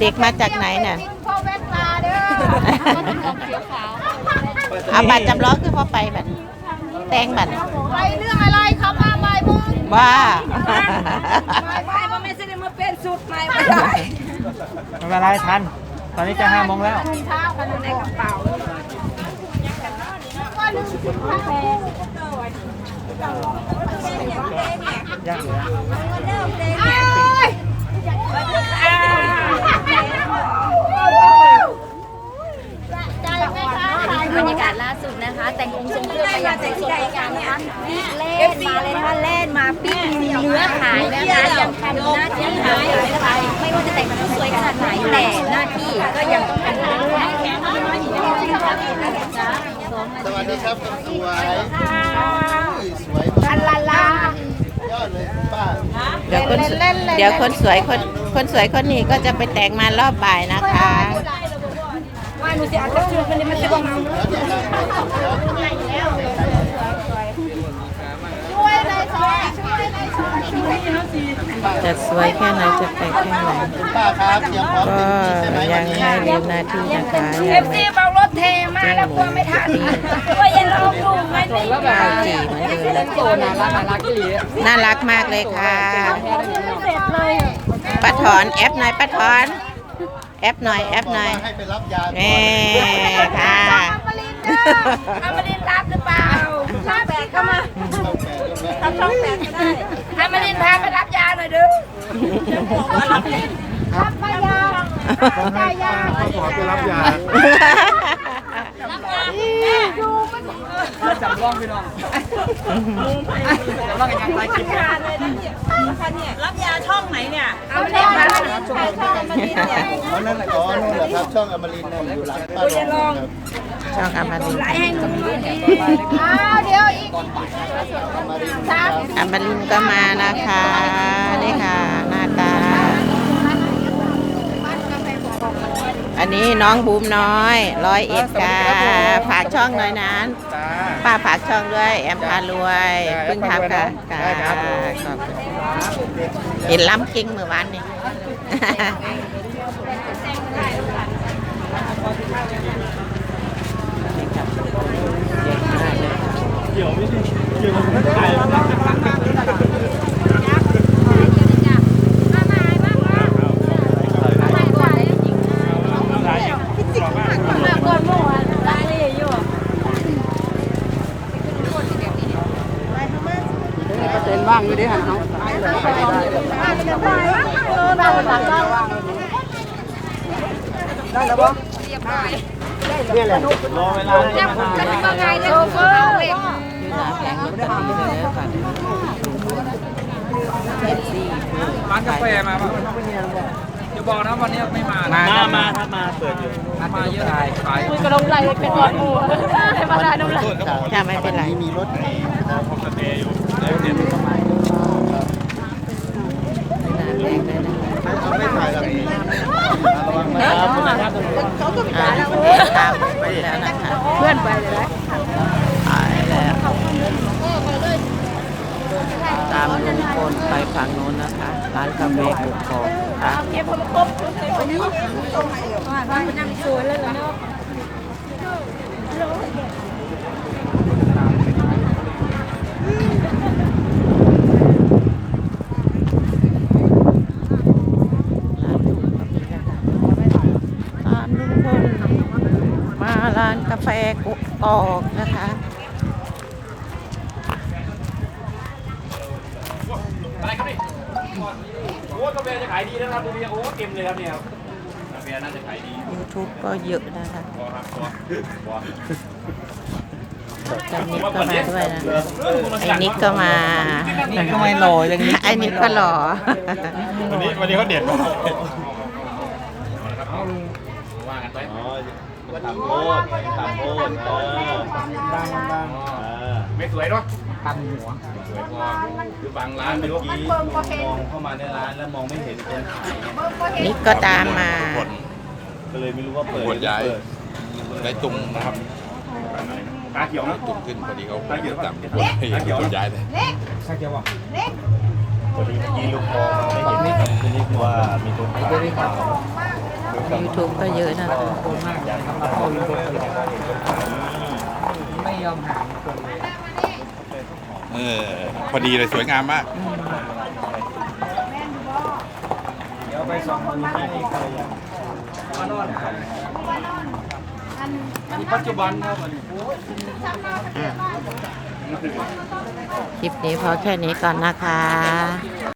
เด็กมาจากไหนเนี่ยพ่อแว่นตาเด้อเอาบัตรจำลองคือพ่อไปบัตรแตงบัตรไปเรื่องอะไรเขามาใบายโมุงว่าไปไปว่าไม่ใช่มาเป็นสุดใหม่ไม่ได้ไม่เป็นไรทัน ตอนนี้จะห้าโมงแล้วถุงเท้ากันในกระเป๋าก็ลืมถุงเท้ายากอยู่นะเอ้ยใจไหมคะถ่าย บรรยากาศล่าสุดนะคะ แต่งองค์ทรงเครื่องไปอย่างสวยๆกันนะคะเล่นมาเลยนะคะเล่นมาปิ้ง เนื้อขายนะคะยังทำหน้าที่ขายนะคะไม่ว่าจะแต่งมาสวยขนาดไหนแต่หน้าที่ก็ยังต้องทำไปเรื่อยสวัสดีครับคนสวยสวยอันละลายอดเลยป้าเดี๋ยวคนเดี๋ยวคนสวยคนคนสวยคนนี้ก็จะไปแต่งมารอบบ่ายนะคะว่าหนูจะเอากระชือมันมันจะบังช่วยเลยซอยช่วยเลยซอยช่วยเลย จะสวยแค่ไหนจะแต่งแค่ไหนคุณป้าครับเตรียมพร้อมก็เต็มที่ใช่ไหมยัวังนนี้ให้เรียนหน้าที่นะคะเอยังฟไม่ซีเบารถเทมาแล้วกลัวไม่ทันกลัวยังรอลูกไม่ได้เข้าจีเหมือนเดิมน่ารักมากเลยค่ะป้าถอนแอปหน่อยป้าถอน แอปหน่อยแอปหน่อยให้ไปรับยาแม่ค่ะ อมรินทร์เด้ออม นทร์พาไปรับยาหน่อยเด้อรับยารับยาขอไปรับยาดูมันจับกล้องพี่น้องจับกล้องกันยังไงกินรับยาช่องไหนเนี่ยเอาเล่นมาช่องอมรินทร์เนี่ยเขานั่นอ๋อนู่นแหละครับช่องอมรินทร์นั่นอยู่หลังป้าลองครับ ช่องอมรินทร์อ้าวเดี๋ยวอีกอมรินทร์สามอมรินทร์ก็มานะคะนี่ค่ะหน้าตา อันนี้น้องบูมน้อยร้อยเอ็ดค่ะฝากช่องหน่อยนั้นจ้าป้าฝากช่องด้วย แอมพารวยได้เพิ่งทำค่ะได้ครับขอบคุณเห็นล้ำกิ้งเมื่อวานนี่นี่ครับเก่งมาก เลยค่ะเป็นว่า งอยู่ดิหันเขาอยู่หน้าแผงลอตเตอรี่เลยค่ะร้านกาแฟมาป่ะจะบอกนะวันนี้ไม่มา มามาครับมาเปิดอยู่มาเยอะขายกระดงไหลเป็นหลอดหมูให้มาได้น้ำไหลถ้าไม่เป็นไรวันนี้มีรถนะครับหน้าแผงเลยนะคะเขาไม่ถ่ายหรอกระวังนะครับ อ่าตามไปแล้วนะคะ เพื่อน ไปเลยไปแล้วตามลุงพลไปฝั่งโน้นนะคะ ร้านกาแฟกุกกอกค่ะเก็บผมครบวันนี้ว่านนั่งสวยเลยเนาะตามลุงพลมา ร้านกาแฟกุกกอกนะคะ อะไรครับนี่โอ้กาแฟจะขายดีนะครับดูดิโอ้เต็มเลยครับเนี่ยครับกาแฟน่าจะขายดี YouTube ก็เยอะนะคะพอครับพอพอจันนิดก็มาด้วยนะไอ้นิดก็มามันก็ไม่หล่ออย่างนี้ไอ้นิดก็หล่อวันนี้วันนี้เขาเด็ดมากว่ากันไป อ๋อวันนี้โพดตามโพดเออดังดังเออไม่สวยเนาะตันหัวสวยพอคือบางร้าร้านนไม่เมื่อกี้มองเข้ามาในร้านแล้วมองไม่เห็นคนขายนิดก็ตามมาก็เลยไม่รู้ว่าเปิดปวดย้ายเปิดได้ตุ่มนะครับตาเขียวนะตุ่มขึ้นพอดีเขาจับปวดย้ายเลยชาเขียวอะพอดีเมื่อกี้ลูกคอไม่เห็นทีนี้ว่ามีคนขาย YouTube ก็เยอะนะคะไม่ยอมหายเออพอดีเลยสวยงามมากเดี๋ยวไปสองมือให้ภรรยามาโนอนอันนี้ปัจจุบันครับอันนี้คลิปนี้พอแค่นี้ก่อนนะคะ